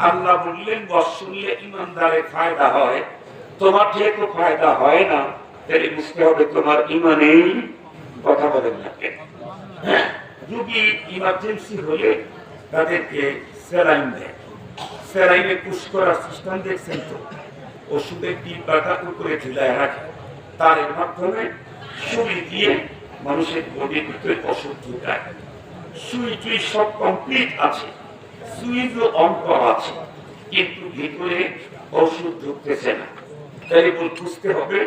আল্লাহ বললেন বস শুনলে ইমানদারের ফায়দা হয়। তোমার যেহেতু ফায়দা হয় না তাহলে বুঝতে হবে তোমার ইমানেই কথা বলেন না কেন? হ্যাঁ, ইমার্জেন্সি হলে তাদেরকে স্যালাইন দেয়। স্যালাইনে পুশ করার সিস্টেম দেখছেন তো? ওষুধের টিপাটা উপরে ঝুলায় রাখে। তার মাধ্যমে সুই দিয়ে মানুষের বডির ভিতরে ওষুধ ঢুকায়। সুই টুই সব কমপ্লিট আছে। সুইচ করা আছে, কিন্তু ভিতরে ওষুধ ঢুকতেছে না। বুঝতে হবে,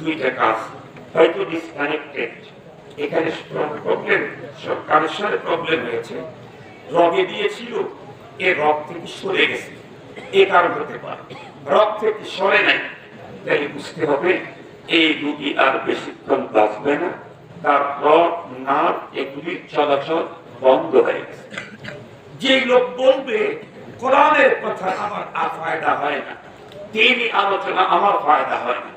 দুইটা কাজ হয়তো ডিসকানেক্টেড এখানে প্রবলেম প্রবলেম হয়েছে। দিয়েছিল, এ থেকে সরে গেছে। এ কারণ হতে পারে। সরে নাই। তাই বুঝতে হবে, এই রুগী আর বেশিক্ষণ বাঁচবে না। তার রগ নার এগুলির চলাচল বন্ধ হয়ে গেছে। যে লোক বলবে কোরআনের কথা আমার আর ফায়দা হয় না তিনি আলোচনা আমার ফায়দা হয় না।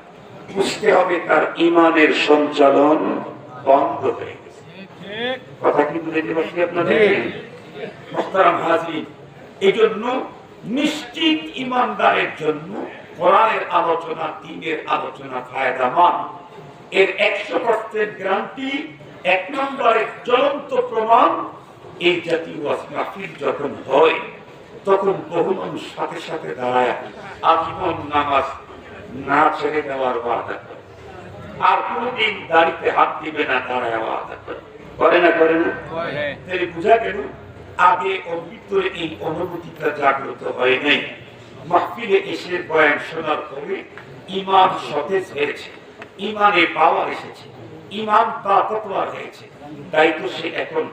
বুঝতে হবে তার ইমানের সঞ্চালন বন্ধ হয়ে গেছে। কথা কি বুঝতে পারছি আপনাদের? মোহতারাম হাজির এই জন্য নিশ্চিত ইমানদারের জন্য কোরআনের আলোচনা দিনের আলোচনা ফায়দামান এর একশো পার্সেন্ট এক নম্বরের জ্বলন্ত প্রমাণ এই জাতীয় মাহফিল যখন হয় তখন বহু মানুষ সাথে সাথে দাঁড়ায়। আজীবন নামাজ না ছেড়ে দেওয়ার ওয়াদা করে। আর কোনদিন দাড়িতে হাত দিবে না দাঁড়ায় ওয়াদা করে। করে না করে না? তাহলে বোঝা গেল আগে ওর ভিতরে এই অনুভূতিটা জাগ্রত হয় নাই। মাহফিলে এসে বয়ান শোনার পরে ইমান সতেজ হয়েছে ইমানে পাওয়ার এসেছে ইমান তাকতওয়ার হয়েছে। তাই তো সে এখন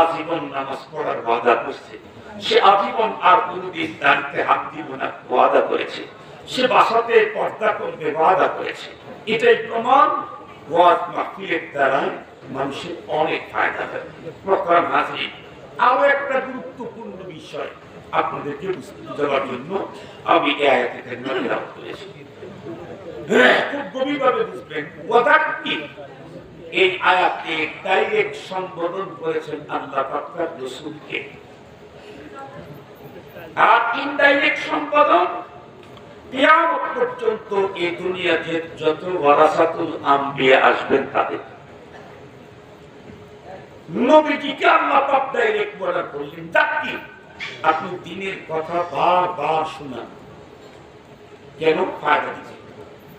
আজীবন নামাজ পড়ার ওয়াদা করছে। সে আজীবন আর কোনদিন দাঁড়িতে হাত দিব না ওয়াদা করেছে। সে বাসাতে পর্দা করবে ওয়াদা করেছে। এটাই প্রমাণ ওয়াজ মাহফিলের দ্বারা মানুষের অনেক ফায়দা প্রকার আরও একটা গুরুত্বপূর্ণ বিষয় আপনাদেরকে দেওয়ার জন্য আমি এই আয়াতে করেছি। হ্যাঁ, খুব গভীরভাবে বুঝবেন। ওয়াদাক্কি এই আয়াতে ডাইরেক্ট সম্বোধন করেছেন আল্লাহ আর ইনডাইরেক্ট পর্যন্ত এই দুনিয়াতে যত ওয়ারাসাতুল আসবেন তাদের। নবীজিকে আল্লাহ পাক ডাইরেক্ট বলা করলেন তাকি আপনি দিনের কথা বারবার শুনান। কেন? ফায়দা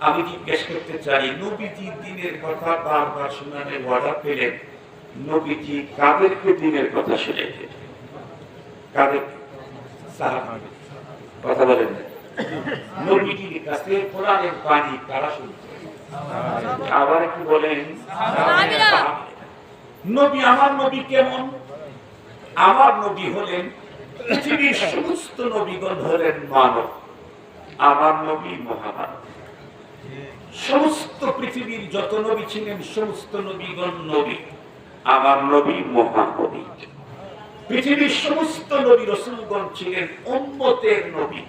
আমি জিজ্ঞেস করতে চাই নবীজি দিনের কথা বারবার শোনানোর ওয়াদা পেলেন নবীজি কাদেরকে দিনের কথা শুনেছেন কাদের? কথা বলেন। নবীজির কাছে কোরআনের বাণী কারা শুনছে আবার কি বলেন। নবী আমার নবী কেমন? আমার নবী হলেন পৃথিবীর সমস্ত নবীগণ হলেন মানব। আমার নবী মহামানব। সমস্ত পৃথিবীর যত নবী ছিলেন সমস্ত নবীগণ নবী। আমার নবী মহানবী পৃথিবীর সমস্ত নবী রসুলগণ ছিলেন উম্মতের নবী।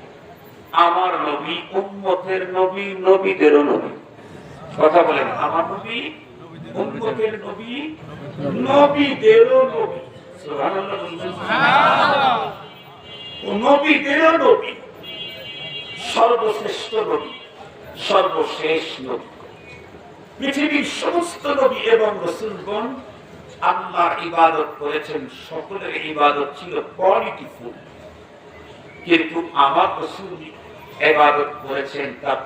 আমার নবী উম্মতের নবী নবীদেরও নবী। কথা বলেন আমার নবী উম্মতের নবী নবীদেরও নবী। সুবহানাল্লাহ বলবেন। ও নবীদেরও নবী। সর্বশ্রেষ্ঠ নবী। সর্বশেষ নবী। পৃথিবীর সমস্ত নবী এবং রসুলগণ আল্লাহ ইবাদত করেছেন, সকলের ইবাদত ছিল কোয়ালিটিফুল কিন্তু আমার রসুল করেছেন, তার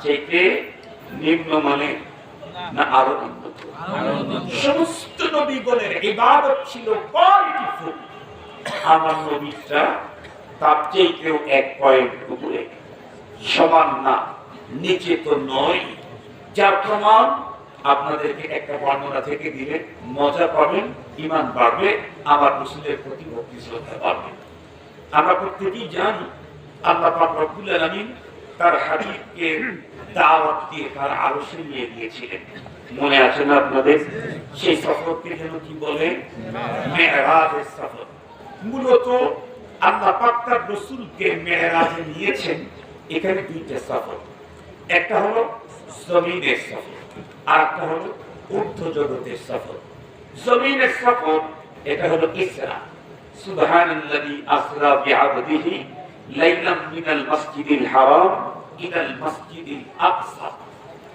না আরও উন্নত সমস্ত নবীগণের ইবাদত ছিল কোয়ালিটিফুল আমার নবীটা তার চাইতেও এক পয়েন্ট উপরে, সমান না। নিচে তো নয়। যার প্রমাণ আপনাদেরকে একটা বর্ণনা থেকে দিলে মজা পাবেন, ইমান বাড়বে আমার রসুলের প্রতি ভক্তি শ্রদ্ধা বাড়বে। আমরা প্রত্যেকেই জানি আল্লাহ রব্বুল আলামিন তার হাবিবকে দাওয়াত দিয়ে তার আরশে নিয়ে গিয়েছিলেন। মনে আছে না আপনাদের? সেই সফরকে যেন কি বলে? মেরাজের সফর। মূলত আল্লাহ পাক তার রসুলকে মেরাজে নিয়েছেন। এখানে দুইটা সফর। একটা হলো জমিনের সফর আর একটা হলো ঊর্ধ্ব জগতের সফর। জমিনের সফর, এটা হলো ইসরা। সুবহানাল্লাযী আসরা বিআবদিহি লাইলাম মিনাল মসজিদিল হারাম ইলাল মসজিদিল আকসা।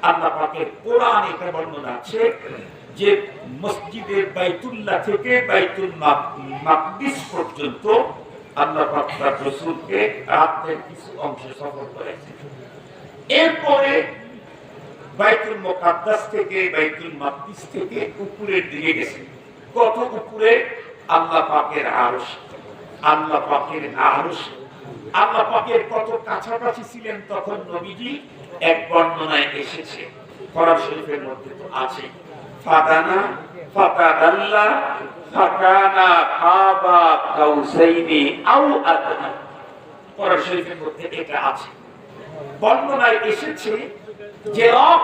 আল্লাহ পাকের কোরআনে একটা বর্ণনা আছে যে মসজিদে বাইতুল্লাহ থেকে বাইতুল মাক- মাকদিস পর্যন্ত আল্লাহ পাক তার রাসূলকে রাতের কিছু অংশ সফর করেছেন। এরপরে বাইতুল মুকাদ্দাস থেকে, বাইতুল মাকদিস থেকে উপরের দিকে গেছে। কত উপরে? আল্লাহ পাকের আরশ। আল্লাহ পাকের আরশ। আল্লাহ পাকের কত কাছাকাছি ছিলেন তখন নবীজি? এক বর্ণনায় এসেছে। কোরআন শরীফের মধ্যে তো আছে। ফাদানা ফাতাদাল্লা ফাকানা কাবা কাউসাইনি আও আদনা। কোরআন শরীফের মধ্যে এটা আছে। বর্ণনায় এসেছে যে রব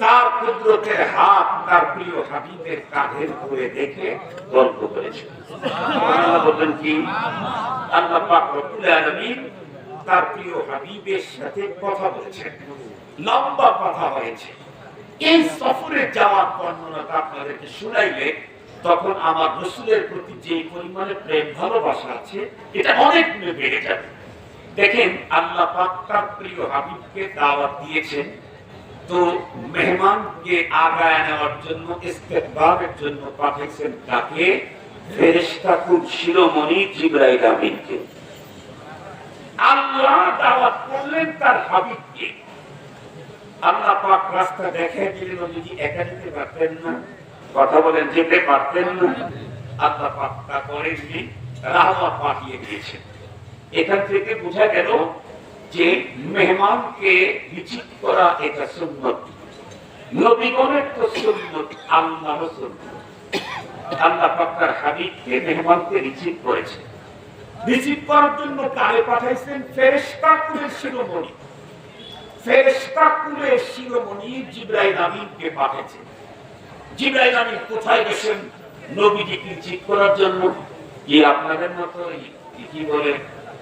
তার কুদরতের হাত তার প্রিয় হাবিবের কাঁধের উপরে দেখে গল্প করেছে। কি? তার প্রিয় হাবিবের সাথে কথা বলেছেন। লম্বা কথা হয়েছে। এই সফরে যাওয়ার বর্ণনাটা আপনাদেরকে শুনাইলে তখন আমার রসুলের প্রতি যে পরিমাণে প্রেম, ভালোবাসা আছে, এটা অনেক বেড়ে যাবে। দেখেন, আল্লাহ প্রিয় হাবিবকে দাওয়াত দিয়েছেন। তো মেহমানকে আগায় নেওয়ার জন্য জন্য পাঠিয়েছেন তাকে ফেরেশতা খুব শিরোমণি জিব্রাইল আমিনকে। আল্লাহ দাওয়াত করলেন তার হাবিবকে। আল্লাহ পাক রাস্তা দেখে দিলেন, নবীজি একা যেতে পারতেন না। কথা বলেন, যেতে পারতেন না। আল্লাহ পাক তা করেননি রাহমত পাঠিয়ে দিয়েছেন। এখান থেকে বোঝা গেল যে মেহমানকে রিচিভ করা এটা সুন্নত। নবীগণের তো আল্লাহ আল্লাহ পাক তার হাবিবকে, মেহমানকে করেছে করার জন্য কারে পাঠাইছেন? কুলের শিরোমণি। কুলের শিরোমণি জিব্রাইল আমিনকে জিব্রাইল আমিন কোথায় গেছেন? নবীজিকে রিচিভ করার জন্য। কি আপনাদের মতো কি বলে?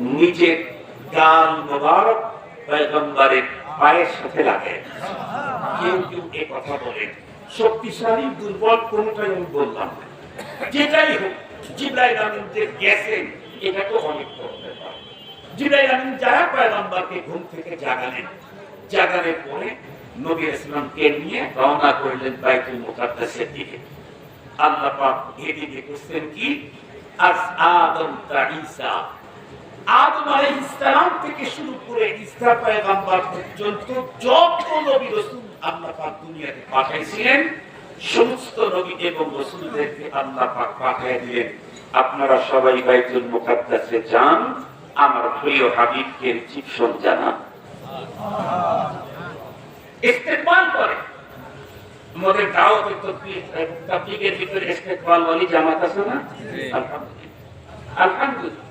নিজের গাল মোবারক পয়গম্বরের পায়ের সাথে লাগে। কেউ কেউ এ কথা বলেন শক্তিশালী, দুর্বল, কোনটাই আমি বললাম যেটাই হোক, জিব্রাইল যে এটা তো অনেক আমিন যারা পয়গম্বরকে ঘুম থেকে জাগালেন পরে নবী ইসলামকে নিয়ে রওনা করলেন দিকে। আল্লাহ পাক এদিকে কি? আজ আদম তা ঈসা আদম আলাইহিস সালাম থেকে শুরু করে ঈসা পয়গম্বর পর্যন্ত যত নবী রাসূল আল্লাহ পাক দুনিয়াতে পাঠাইছিলেন সমস্ত নবী এবং রাসূলদেরকে আল্লাহ পাক পাঠিয়ে দিলেন। আপনারা সবাই বাইতুল মুকাদ্দাসে যান আমার প্রিয় হাবিবকে রিসিপশন জানান। ইস্তেকবাল করে। আমাদের দাওয়াতের ভিতরে ইস্তেকবাল ওয়ালি জামাত আছে না? আলহামদুলিল্লাহ। আলহামদুলিল্লাহ।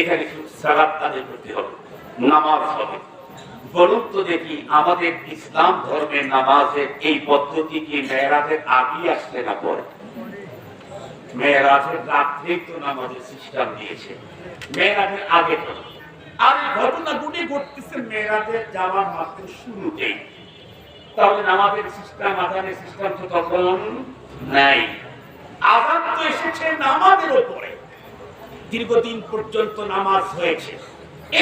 এখানে করতে হবে, নামাজ হবে। দেখি আমাদের ইসলাম ধর্মের নামাজের এই পদ্ধতি কি মেয়েরাজের না পরে? মেয়েরাজের রাত্রেই তো নামাজের সিস্টেম দিয়েছে। মেয়েরাজের আগে তো আর ঘটতেছে মেয়েরাজের যাওয়ার মাত্র শুরুতেই। তাহলে নামাজের সিস্টেম, আজানের সিস্টেম তো তখন নাই। আজান তো এসেছে নামাজের উপরে। দীর্ঘদিন পর্যন্ত নামাজ হয়েছে।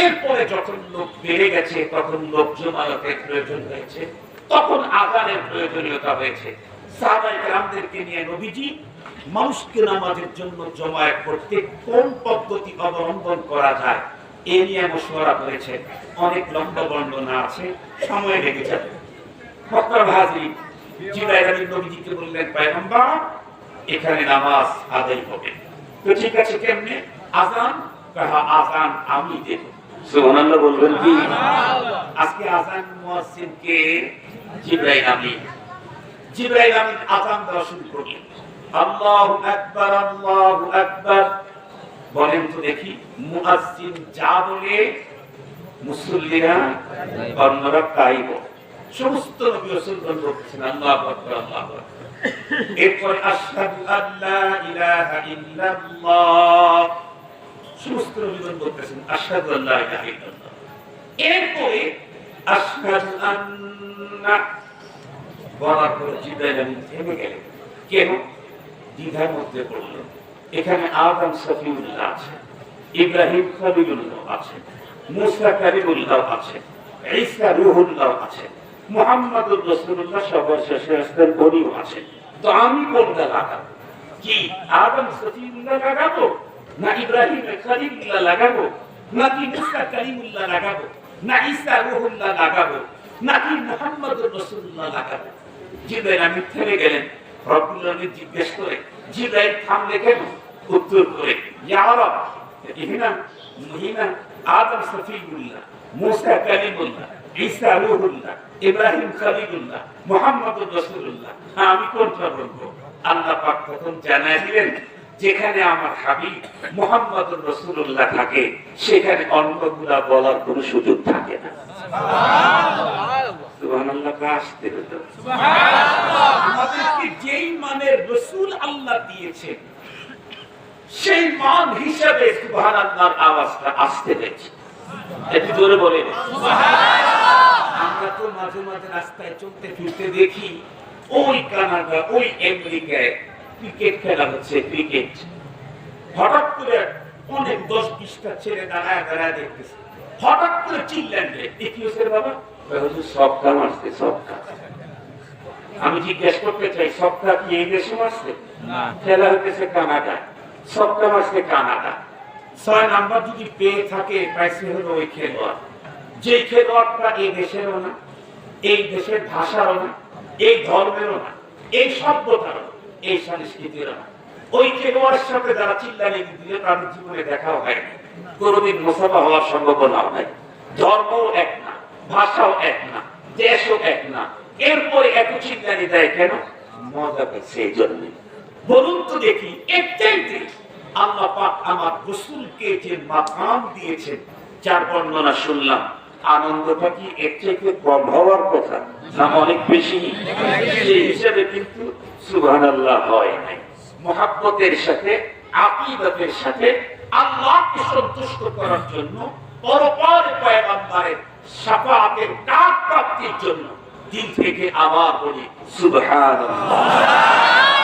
এরপরে যখন লোক বেড়ে গেছে, তখন লোক জমায়েতের প্রয়োজন হয়েছে, তখন আজানের প্রয়োজনীয়তা হয়েছে। সাহাবাই গ্রামদেরকে নিয়ে নবীজি মানুষকে নামাজের জন্য জমায়েত করতে কোন পদ্ধতি অবলম্বন করা যায়, এ নিয়ে মশওয়ারা করেছে। অনেক লম্বা বর্ণনা আছে, সময় লেগে যাবে। ফকর বললেন এখানে নামাজ আদায় হবে। তো ঠিক আছে, কেমনে? আজান? কাহা আজান আমি দেব। সুবহানাল্লাহ বলবেন কি? আজকে আজান মুয়াজ্জিনকে জিব্রাইল আমিন। জিব্রাইল আমিন আজান দেওয়া শুরু করলেন। আল্লাহু আকবার আল্লাহু আকবার। বলেন তো দেখি মুয়াজ্জিন যা বলে মুসল্লিরা অন্যরা তাই বলে। সমস্ত নবী রাসূলগণ বলছেন আল্লাহু আকবার আল্লাহু আকবার। এরপর আশহাদু আল্লা ইলাহা ইল্লাল্লাহ। সমস্ত নবীগণ বলতেছেন, আশহাদু এরপরে, আশহাদু আন্না বলার পরে জিব্রাইল আমিন থেমে গেলেন। কেন? দ্বিধার মধ্যে পড়লেন। এখানে আদম সফিউল্লাহ আছে আছে, মুসা কারিমুল্লাহ আছে আছে, মুহাম্মদুর রাসূলুল্লাহ সবার শেষে আসতেন উনিও আছেন তো আমি কোনটা লাগাবো? কি, আদম সফিউল্লাহ লাগাবো? না ইব্রাহিম খলিলুল্লাহ লাগাবো নাকি মুসা কারিমুল্লাহ লাগাবো না ঈসা রুহুল্লাহ লাগাবো নাকি মুহাম্মদুর রাসূলুল্লাহ লাগাবো। জিব্রাইল আমি থেমে গেলেন। রব্বুল আলামিন জিজ্ঞেস করে জিব্রাইল থামলে কেন? উত্তর করে ইয়া রব ইহনা মুহিনা আদম সফিউল্লাহ মুসা কালিমুল্লাহ ঈসা রূহুল্লাহ ইব্রাহিম খলিলুল্লাহ মুহাম্মদুর রাসূলুল্লাহ। হ্যাঁ, আমি কোনটা বলব? আল্লাহ পাক তখন জানাই দিলেন যেখানে আমার হাবিব মুহাম্মদুর রাসূলুল্লাহ থাকে সেখানে অন্যগুলা বলার কোনো সুযোগ থাকে না। যেই মানের রসুল আল্লাহ দিয়েছেন সেই মান হিসাবে আওয়াজটা আসতে দেখছি একটু জোরে বলে আমরা তো মাঝে মাঝে রাস্তায় চলতে ফিরতে দেখি ওই কানাডা ওই আমেরিকায় ক্রিকেট খেলা হচ্ছে ক্রিকেট। হঠাৎ করে অনেক দশ বিশটা ছেলে দাঁড়ায় দাঁড়ায় দেখতেছে। হঠাৎ করে চিল্লেন রে বাবা কয়, হুজুর সবকা মারছে সবকা আমি জিজ্ঞেস করতে চাই সবকা কি এই দেশে মারছে খেলা হতেছে কানাডা। সবকা মারছে কানাডা। ছয় নাম্বার যদি পেয়ে থাকে পাইছে হলো ওই খেলোয়াড়। যে খেলোয়াড়টা এই দেশেরও না এই দেশের ভাষারও না এই ধর্মেরও না এই সভ্যতারও না, এই সংস্কৃতিরও না ওই খেলোয়াড়ের সাথে যারা চিল্লানি দিলে তাদের জীবনে দেখাও হয়নি কোনোদিন মোসাফা হওয়ার সম্ভাবনাও নাই। ধর্মও এক না, ভাষাও এক না, দেশও এক না। এরপরে এত চিল্লানি দেয় কেন? মজা পেয়েছে এই জন্য বলুন তো দেখি চাইতে আল্লাহ পাক আমার রসুলকে যে মাকাম দিয়েছেন, যার বর্ণনা শুনলাম আনন্দটা কি এর চাইতে কম হওয়ার কথা? না অনেক বেশি? সেই হিসাবে কিন্তু সুবহানাল্লাহ হয় নাই। মহাব্বতের সাথে, আকিদতের সাথে আল্লাহকে সন্তুষ্ট করার জন্য পরপর পয়গম্বরের শাফাআতের ডাক প্রাপ্তির জন্য দিল থেকে আবার বলি, সুবহানাল্লাহ।